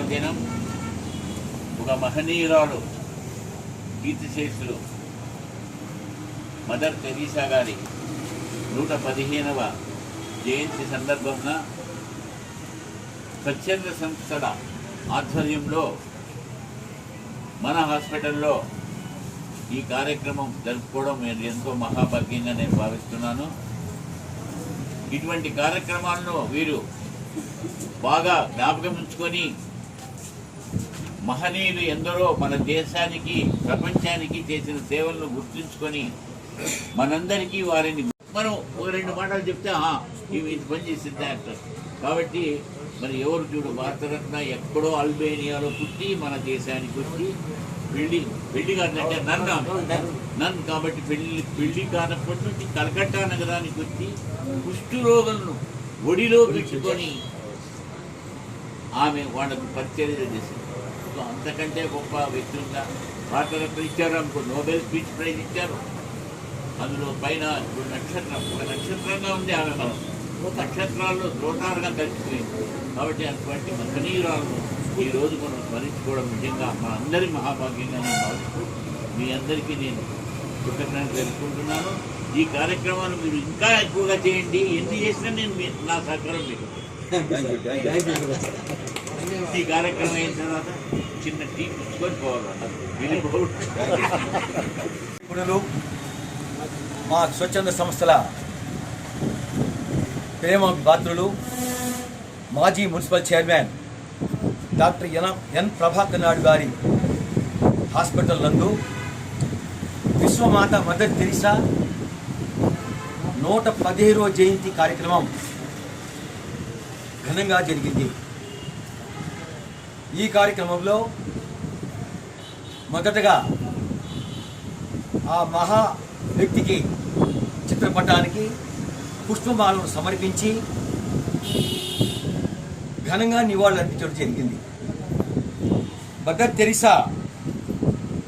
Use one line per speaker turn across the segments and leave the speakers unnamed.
పర్వదినం ఒక మహనీయురాలు కీర్తిశేషులు. మదర్ తెరీసా గారి నూట పదిహేనవ జయంతి సందర్భంగా స్వచ్ఛంద సంస్థల ఆధ్వర్యంలో మన హాస్పిటల్లో ఈ కార్యక్రమం జరుపుకోవడం నేను ఎంతో మహాభాగ్యంగా నేను భావిస్తున్నాను. ఇటువంటి కార్యక్రమాలను వీరు బాగా జ్ఞాపకం ఉంచుకొని మహనీయులు ఎందరో మన దేశానికి ప్రపంచానికి చేసిన సేవలను గుర్తుంచుకొని మనందరికీ వారిని మనం ఒక రెండు మాటలు చెప్తే "ఆ, ఇవి పని చేసింది యాక్టర్ కాబట్టి మరి ఎవరు చూడు భారతరత్న ఎక్కడో అల్బేనియాలో పుట్టి మన దేశానికి వచ్చి పెళ్ళి పెళ్ళి కాదంటే నన్ను నన్ను కాబట్టి పెళ్ళి పెళ్ళి కానప్పటి నుంచి కలకట్టా నగరానికి వచ్చి కుష్ఠురోగులను ఒడిలో పెట్టుకొని ఆమె వాళ్ళకు పరిచర్య చేసింది. సో అంతకంటే గొప్ప వ్యక్తి ఉందా భారతరత్న ఇచ్చారు అనుకో నోబెల్ పీస్ ప్రైజ్ ఇచ్చారు. అందులో పైన ఇప్పుడు నక్షత్రం ఒక నక్షత్రంగా ఉంది ఆమె మనం నక్షత్రాల్లో ద్రోటాలుగా కలిసిపోయింది. కాబట్టి అటువంటి మహనీయురాలను ఈ రోజు మనం స్మరించుకోవడం నిజంగా మా అందరి మహాభాగ్యంగా నేను భావిస్తూ మీ అందరికీ నేను కృతజ్ఞతలు తెలుసుకుంటున్నాను ఈ కార్యక్రమాన్ని మీరు ఇంకా ఎక్కువగా చేయండి. ఎన్ని చేసినా నేను మీ- నా సహకారం మీకు. ఈ కార్యక్రమం అయిన తర్వాత చిన్న టీ పుచ్చుకొని
పోవాలి. మా స్వచ్ఛంద సంస్థల ప్రేమ పాత్రులు మాజీ municipal chairman doctor N N Prabhakar Naidu గారి హాస్పిటల్ నందు విశ్వమాత మదర్ తెరిసా నూట పదిహేనో జయంతి కార్యక్రమం ఘనంగా జరిగింది. ఈ కార్యక్రమంలో మొదటగా ఆ మహా వ్యక్తికి చిత్రపటానికి పుష్పమాలను సమర్పించి ఘనంగా నివాళులు అర్పించడం జరిగింది. బదర్ తెరిసా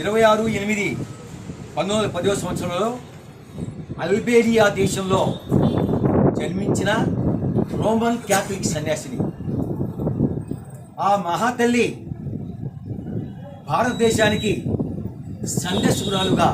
ఇరవై ఆరు ఎనిమిది పంతొమ్మిది వందల పదో సంవత్సరంలో అల్బేరియా దేశంలో జన్మించిన రోమన్ క్యాథలిక్ సన్యాసిని. ఆ మహాతల్లి భారతదేశానికి సందర్శకురాలుగా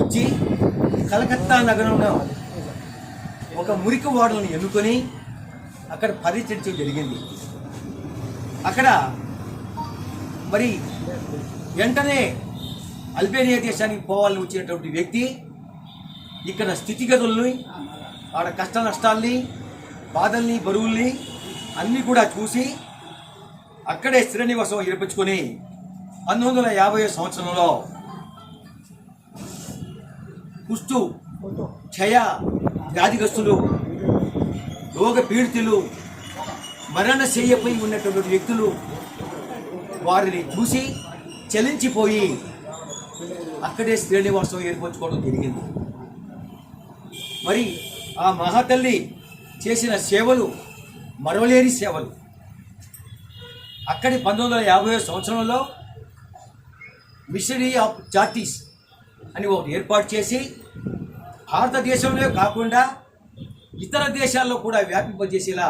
వచ్చి కలకత్తా నగరంలో ఒక మురికి వాడలను ఎన్నుకొని అక్కడ పర్యటించడం జరిగింది. అక్కడ మరి వెంటనే అల్బేనియా దేశానికి పోవాలని వచ్చినటువంటి వ్యక్తి ఇక్కడ స్థితిగతుల్ని ఆడ కష్ట నష్టాల్ని బాధల్ని బరువుల్ని అన్నీ కూడా చూసి అక్కడే స్థిర నివాసం ఏర్పించుకొని పంతొమ్మిది వందల యాభై సంవత్సరంలో కుష్టు క్షయ వ్యాధిగ్రస్తులు రోగ పీడితులు మరణశయ్యపై ఉన్నటువంటి వ్యక్తులు వారిని చూసి చలించిపోయి అక్కడే శ్రీనివాసం ఏర్పరచుకోవడం జరిగింది. మరి ఆ మహాతల్లి చేసిన సేవలు మరవలేని సేవలు. అక్కడి పంతొమ్మిది వందల యాభై సంవత్సరంలో మిషనరీ ఆఫ్ చార్టీస్ అని ఒకటి ఏర్పాటు చేసి భారతదేశంలో కాకుండా ఇతర దేశాల్లో కూడా వ్యాపింపజేసేలా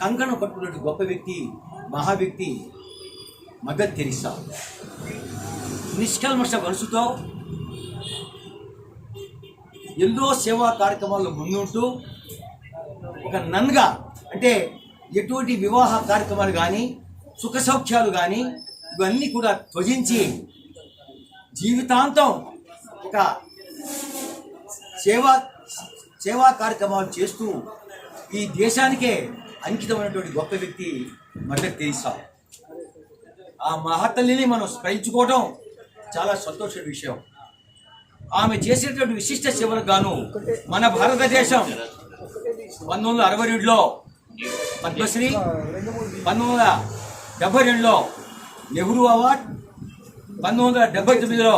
కంకణం కట్టుకున్నటువంటి గొప్ప వ్యక్తి మహా వ్యక్తి తెరిసా నిష్కల్మష మనసుతో ఎన్నో సేవా కార్యక్రమాల్లో ముందుంటూ ఒక నన్గా అంటే ఎటువంటి వివాహ కార్యక్రమాలు కానీ సుఖ సౌఖ్యాలు కానీ ఇవన్నీ కూడా త్వజించి జీవితాంతం ఒక సేవా సేవా కార్యక్రమాలు చేస్తూ ఈ దేశానికే అంకితమైనటువంటి గొప్ప వ్యక్తి మదర్ తెరీసా. ఆ మహాతల్లిని మనం స్మరించుకోవడం చాలా సంతోష విషయం. ఆమె చేసినటువంటి విశిష్ట సేవలకు గాను మన భారతదేశం పంతొమ్మిది వందల అరవై రెండులో పద్మశ్రీ పంతొమ్మిది వందల డెబ్బై రెండులో నెహ్రూ అవార్డ్ పంతొమ్మిది వందల డెబ్బై తొమ్మిదిలో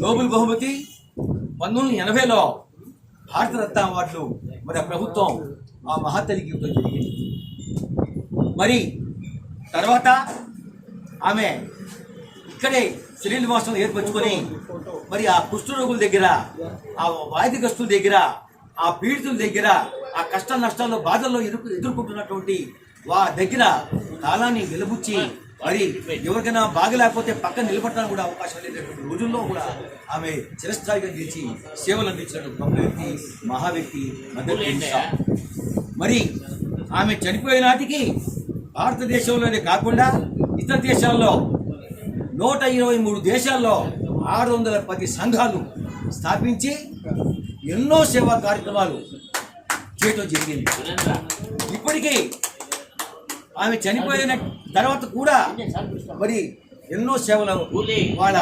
నోబెల్ బహుమతి పంతొమ్మిది వందల ఎనభైలో భారతరత్న అవార్డులు మరి ఆ ప్రభుత్వం ఆ మహాతల్లికి ఇవ్వడం జరిగింది. మరి తర్వాత ఆమె ఇక్కడే శ్రీనివాసం ఏర్పరచుకొని మరి ఆ కుష్ఠరోగుల దగ్గర ఆ వాయిద్యగస్తుల దగ్గర ఆ పీడితుల దగ్గర ఆ కష్ట నష్టాల్లో బాధల్లో ఎదుర్కొ ఎదుర్కొంటున్నటువంటి వా దగ్గర కాలాన్ని నిలబుచ్చి మరి ఎవరికైనా బాగలేకపోతే పక్కన నిలబడడానికి కూడా అవకాశం లేనటువంటి రోజుల్లో కూడా ఆమె చిరస్థాయిగా నిలిచి సేవలు అందించినటువంటి గొప్ప వ్యక్తి మహా వ్యక్తి మరి ఆమె చనిపోయే నాటికి భారతదేశంలోనే కాకుండా ఇతర దేశాల్లో నూట ఇరవై మూడు దేశాల్లో ఆరు వందల పది సంఘాలు స్థాపించి ఎన్నో సేవా కార్యక్రమాలు చేయటం జరిగింది. ఇప్పటికీ ఆమె చనిపోయిన తర్వాత కూడా మరి ఎన్నో సేవలు వాళ్ళ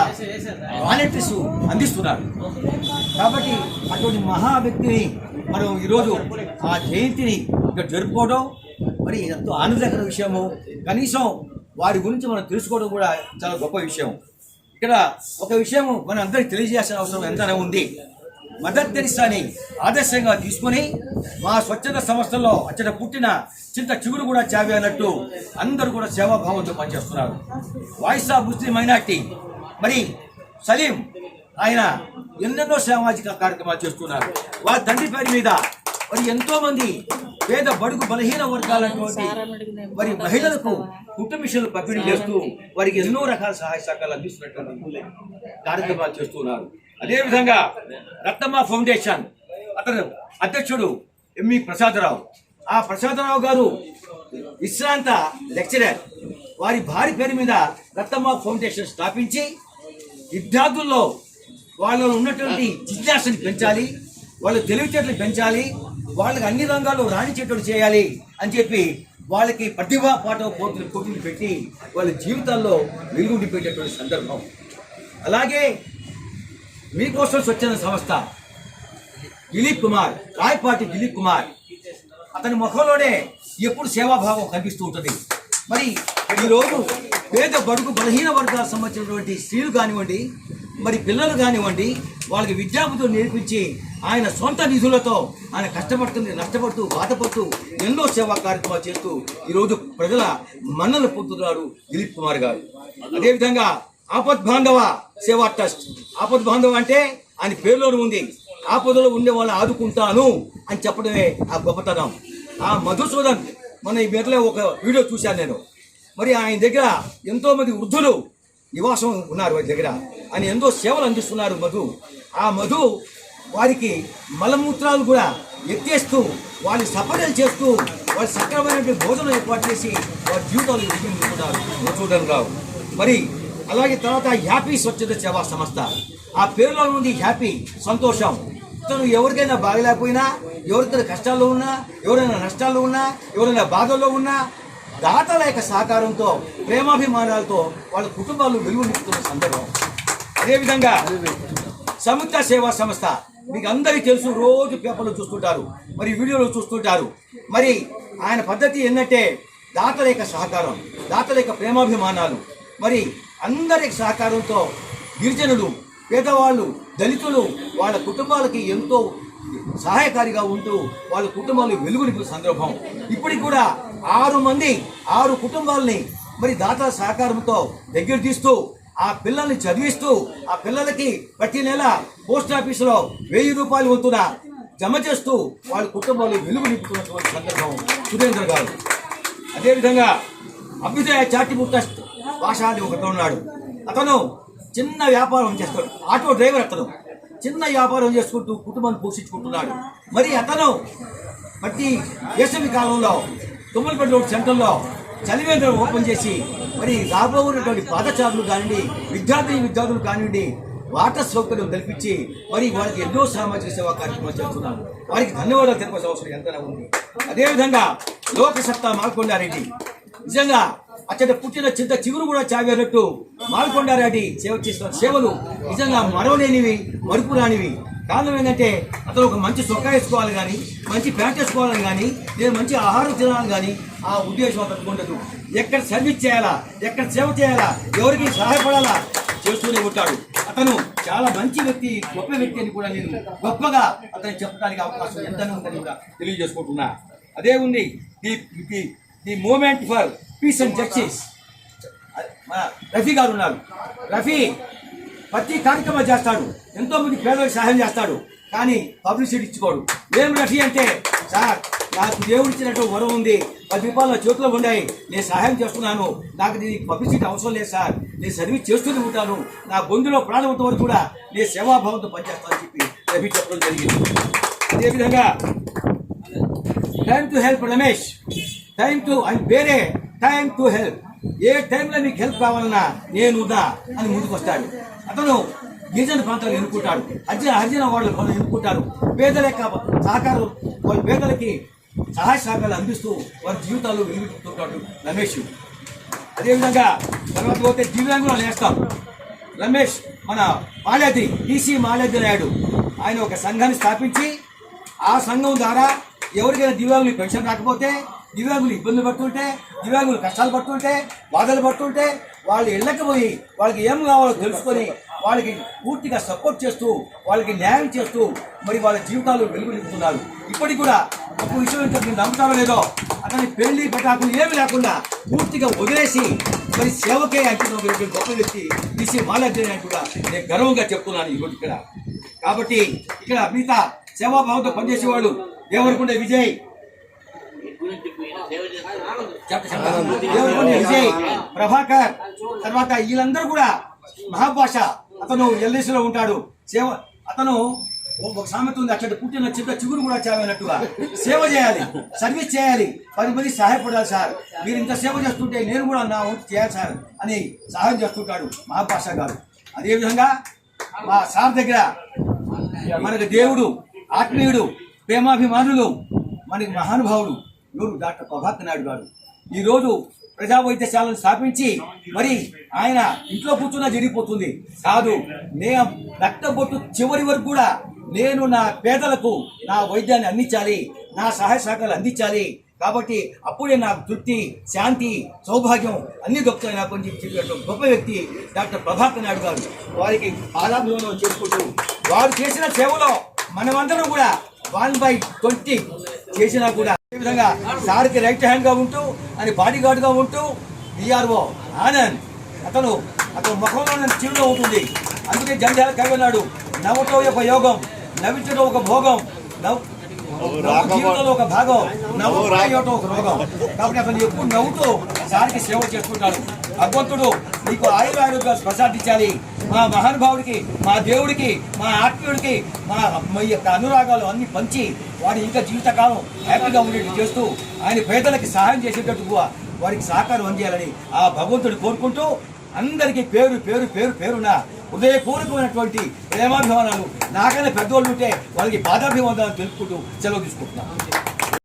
వాలంటీర్స్ అందిస్తున్నారు. కాబట్టి అటువంటి మహా వ్యక్తిని మనం ఈరోజు ఆ జయంతిని ఇక్కడ జరుపుకోవడం మరి ఎంతో ఆనందకర విషయము. కనీసం వారి గురించి మనం తెలుసుకోవడం కూడా చాలా గొప్ప విషయం. ఇక్కడ ఒక విషయం మనం అందరికి తెలియజేయాల్సిన అవసరం ఎంతనే ఉంది. మదర్ తెరిసాని ఆదర్శంగా తీసుకొని మా స్వచ్ఛత సంస్థల్లో అచ్చట పుట్టిన చింత చిగురు కూడా చావి అన్నట్టు అందరూ కూడా సేవాభావంతో పనిచేస్తున్నారు. వాయిస్ ఆఫ్ ముస్లిం మైనార్టీ మరి సలీం ఆయన ఎన్నెన్నో సామాజిక కార్యక్రమాలు చేస్తున్నారు. వారి తండ్రి పేరు మీద మరి ఎంతో మంది పేద బడుగు బలహీన వర్గాలటువంటి మరి మహిళలకు కుటుంబ మిషన్లు పంపిణీ చేస్తూ వారికి ఎన్నో రకాల సహాయ సహకారాలు అందిస్తున్నటువంటి కార్యక్రమాలు చేస్తున్నారు. అదేవిధంగా రత్నమ్మ ఫౌండేషన్ అతను అధ్యక్షుడు ఎంఈ ప్రసాదరావు. ఆ ప్రసాదరావు గారు విశ్రాంత లెక్చరర్. వారి భార్య పేరు మీద రత్నమ్మ ఫౌండేషన్ స్థాపించి విద్యార్థుల్లో వాళ్ళలో ఉన్నటువంటి జిజ్ఞాసని పెంచాలి వాళ్ళ తెలివితేటలు పెంచాలి వాళ్ళకి అన్ని రంగాల్లో రాణించేటట్టు చేయాలి అని చెప్పి వాళ్ళకి ప్రతిభా పాఠ పోతులు పోటీలు పెట్టి వాళ్ళ జీవితాల్లో వెలుగు నింపేటటువంటి సందర్భం. అలాగే మీకోసం స్వచ్ఛంద సంస్థ దిలీప్ కుమార్ రాయపాటి దిలీప్ కుమార్. అతని ముఖంలోనే ఎప్పుడు సేవాభావం కనిపిస్తూ ఉంటుంది. మరి ఈరోజు పేద బడుగు బలహీన వర్గాలకు సంబంధించినటువంటి స్త్రీలు కానివ్వండి మరి పిల్లలు కానివ్వండి వాళ్ళకి విద్యాబుద్ధులు నేర్పించి ఆయన సొంత నిధులతో ఆయన కష్టపడుతుంది నష్టపడుతూ బాధపడుతూ ఎన్నో సేవా కార్యక్రమాలు చేస్తూ ఈరోజు ప్రజల మన్నలు పొందుతున్నారు దిలీప్ కుమార్ గారు. అదేవిధంగా ఆపద్ బాంధవ సేవా ట్రస్ట్. ఆపద్ బాంధవ అంటే ఆయన పేరులోనే ఉంది. ఆపదలో ఉండే వాళ్ళని ఆదుకుంటాను అని చెప్పడమే ఆ గొప్పతనం. ఆ మధుసూదన్ మన ఈ మెదలో ఒక వీడియో చూశాను నేను. మరి ఆయన దగ్గర ఎంతోమంది వృద్ధులు నివాసం ఉన్నారు వారి దగ్గర. ఆయన ఎంతో సేవలు అందిస్తున్నారు మధు. ఆ మధు వారికి మలమూత్రాలు కూడా ఎత్తేస్తూ వారిని సపరేలు చేస్తూ వారి సక్రమైనటువంటి భోజనం ఏర్పాటు చేసి వారి జీవితాలు ఎదుర్కొంటున్నారు మధుసూదన్ రావు మరి అలాగే తర్వాత హ్యాపీ స్వచ్ఛత సేవా సంస్థ. ఆ పేరులో ఉంది హ్యాపీ సంతోషం. తను ఎవరికైనా బాగలేకపోయినా ఎవరికైనా కష్టాల్లో ఉన్నా ఎవరైనా నష్టాల్లో ఉన్నా ఎవరైనా బాధల్లో ఉన్నా దాతల యొక్క సహకారంతో ప్రేమాభిమానాలతో వాళ్ళ కుటుంబాలు వెలుగునిస్తున్న సందర్భం. అదేవిధంగా సముద్ర సేవా సంస్థ మీకు అందరికీ తెలుసు రోజు పేపర్లో చూస్తుంటారు మరి వీడియోలో చూస్తుంటారు. మరి ఆయన పద్ధతి ఏంటంటే దాతల యొక్క సహకారం దాతల యొక్క ప్రేమాభిమానాలు. మరి అందరి సహకారంతో గిరిజనులు పేదవాళ్ళు దళితులు వాళ్ళ కుటుంబాలకి ఎంతో సహాయకారిగా ఉంటూ వాళ్ళ కుటుంబాలు వెలుగునిపే సందర్భం. ఇప్పటికి కూడా ఆరు మంది ఆరు కుటుంబాలని మరి దాతల సహకారంతో దగ్గర తీస్తూ ఆ పిల్లల్ని చదివిస్తూ ఆ పిల్లలకి ప్రతి నెల పోస్ట్ ఆఫీసులో వెయ్యి రూపాయలు వంతున జమ చేస్తూ వాళ్ళ కుటుంబాలు వెలుగు నింపుతున్నటువంటి సందర్భం సురేంద్ర గారు. అదేవిధంగా అభ్యుదయ చారిటబుల్ ట్రస్ట్ పాషాది అని ఒకటి ఉన్నాడు. అతను చిన్న వ్యాపారం చేస్తాడు. ఆటో డ్రైవర్ అతను. చిన్న వ్యాపారం చేసుకుంటూ కుటుంబాన్ని పోషించుకుంటున్నాడు. మరి అతను ప్రతి వేసవి కాలంలో తుమ్మలపల్లి రోడ్ సెంటర్లో చలివేంద్రం ఓపెన్ చేసి మరి రాబోతున్నటువంటి పాదచారులు కానివ్వండి విద్యార్థి విద్యార్థులు కానివ్వండి వాటర్ సౌకర్యం కల్పించి మరి వారికి ఎన్నో సామాజిక సేవా కార్యక్రమాలు చేస్తున్నారు. వారికి ధన్యవాదాలు తెలపాల్సిన అవసరం ఎంతైనా ఉంది. అదేవిధంగా లోకసత్తా మాల్కొండారెడ్డి నిజంగా అచ్చట పుట్టిన చింత చిగురు కూడా చావేటట్టు మాల్కొండారెడ్డి సేవ చేసిన సేవలు నిజంగా మరవలేనివి మరుపు రానివి కారణం ఏంటంటే అతను ఒక మంచి చొక్కా వేసుకోవాలి కానీ మంచి ప్యాంట్ వేసుకోవాలని కానీ నేను మంచి ఆహారం తినాలని కానీ ఆ ఉద్దేశం అతను ఉండదు. ఎక్కడ సర్వీస్ చేయాలా ఎక్కడ సేవ చేయాలా ఎవరికి సహాయపడాలా చేస్తూనే ఉంటాడు. అతను చాలా మంచి వ్యక్తి గొప్ప వ్యక్తి అని కూడా నేను గొప్పగా అతను చెప్పడానికి అవకాశం ఎంతనే ఉందని కూడా తెలియజేసుకుంటున్నా. అదే ఉంది the the moment for peace and justice మన రఫీ గారు ఉన్నారు. రఫీ ప్రతి కార్యక్రమం చేస్తాడు. ఎంతో మంది పేదలకు సహాయం చేస్తాడు. కానీ పబ్లిసిటీ ఇచ్చుకోడు. ఏం రఫీ అంటే సార్ నాకు దేవుడు ఇచ్చినట్టు వరం ఉంది. పది రూపాయలు చేతిలో ఉన్నాయి నేను సహాయం చేస్తున్నాను. నాకు దీనికి పబ్లిసిటీ అవసరం లేదు సార్. నేను సర్వీస్ చేస్తూనే ఉంటాను. నా బొందులో ప్రాణవంత వరకు కూడా నేను సేవాభావంతో పనిచేస్తానని చెప్పి రవి చెప్పడం జరిగింది. అదేవిధంగా time to help Ramesh time to and వేరే టైం టు హెల్ప్ ఏ టైంలో నీకు హెల్ప్ కావాలన్నా నేనుదా అని ముందుకు వస్తాడు అతను గిరిజన ప్రాంతాలు ఎన్నుకుంటాడు. హరిజన హరిజన వాళ్ళు వాళ్ళు ఎన్నుకుంటారు పేదల యొక్క సహకారం వాళ్ళ పేదలకి సహాయ సహకారాలు అందిస్తూ వారి జీవితాలు వెలుగుతుంటాడు రమేష్. అదేవిధంగా తర్వాత పోతే దివ్యాంగులు నేస్తాం రమేష్ మన మాల్యాద్రి టీసీ మాల్యాద్రి నాయుడు ఆయన ఒక సంఘాన్ని స్థాపించి ఆ సంఘం ద్వారా ఎవరికైనా దివ్యాంగులు పెన్షన్ రాకపోతే దివ్యాంగులు ఇబ్బందులు పడుతుంటే దివ్యాంగులు కష్టాలు పడుతుంటే బాధలు పడుతుంటే వాళ్ళు వెళ్ళకపోయి వాళ్ళకి ఏం కావాలో తెలుసుకొని వాళ్ళకి పూర్తిగా సపోర్ట్ చేస్తూ వాళ్ళకి న్యాయం చేస్తూ మరి వాళ్ళ జీవితాలు వెలుగునిస్తున్నారు ఇప్పటికి కూడా ఒక విషయం ఏంటో మీరు నమ్ముతారో లేదో అతని పెళ్ళి పటాకులు ఏమి లేకుండా పూర్తిగా వదిలేసి మరి సేవకే అంటున్న గొప్ప వ్యక్తి తీసి మాలాద్రి అని కూడా నేను గర్వంగా చెప్తున్నాను ఈరోజు ఇక్కడ. కాబట్టి ఇక్కడ మిగతా సేవాభావంతో పనిచేసేవాడు దేవరకొండ విజయ్
మీ గురించి పోయిన సేవ చేస్తారు
చెప్తా చెప్తా. దేవరకొండ విజయ్ ప్రభాకర్ తర్వాత వీళ్ళందరూ కూడా మహాభాష. అతను ఎల్ఐసిలో ఉంటాడు. సేవ అతను ఒక సామెత ఉంది అట్లా పుట్టిన చిన్న చిగురు కూడా చావైనట్టుగా. సేవ చేయాలి సర్వీస్ చేయాలి. పది మంది సహాయపడాలి సార్. మీరు ఇంత సేవ చేస్తుంటే నేను కూడా నా వంతు చేయాలి సార్ అని సహాయం చేస్తుంటాడు మహాభాష గారు. అదేవిధంగా మా సార్ దగ్గర మనకు దేవుడు ఆత్మీయుడు ప్రేమాభిమానులు మనకి మహానుభావుడు ఎవరు డాక్టర్ ప్రభాకర్ నాయుడు గారు. ఈరోజు ప్రజా వైద్యశాలను స్థాపించి మరి ఆయన ఇంట్లో కూర్చున్నా జరిగిపోతుంది. కాదు నేను రక్తబొట్టు చివరి వరకు కూడా నేను నా పేదలకు నా వైద్యాన్ని అందించాలి నా సహాయ సహకారాలు అందించాలి. కాబట్టి అప్పుడే నాకు తృప్తి శాంతి సౌభాగ్యం అన్ని దొరుకుతాయి నాకు అని చెప్పినటువంటి గొప్ప వ్యక్తి డాక్టర్ ప్రభాకర్ నాయుడు గారు వారికి పాదాభివందనం చేసుకుంటూ వారు చేసిన సేవలో మనమందరం కూడా వన్ బై ట్వంటీ చేసినా కూడా విధంగా సార్కి రైట్ హ్యాండ్గా ఉంటూ అని బాడీ గార్డ్గా ఉంటూ విఆర్ఓ ఆనంద్. అతను అతను ముఖంలో చిరులో ఉంటుంది. అందుకే జంజాల కవినాడు నవ్వటం ఒక యోగం నవ్వించడం ఒక భోగం నవ్వు జీవితంలో ఒక భాగం నవ్వు రాయటం ఒక రోగం. కాబట్టి అతను ఎప్పుడు నవ్వుతూ సారికి సేవ చేసుకుంటాడు. భగవంతుడు నీకు ఆయుర ఆరోగ్యాలు ప్రసాదించాలి మా మహానుభావుడికి మా దేవుడికి మా ఆత్మీయుడికి మా యొక్క అనురాగాలు అన్ని పంచి వారి ఇంకా జీవితకాలం హ్యాపీగా ఉండేట్టు చేస్తూ ఆయన పేదలకి సహాయం చేసేటట్టుగా వారికి సహకారం అందియాలని ఆ భగవంతుడు కోరుకుంటూ అందరికీ పేరు పేరు పేరు పేరున హృదయపూర్వకమైనటువంటి ప్రేమాభిమానాలు. నాకైనా పెద్దోళ్ళు ఉంటే వాళ్ళకి బాధాభిమానాలు తెలుపుకుంటూ సెలవు తీసుకుంటున్నాను.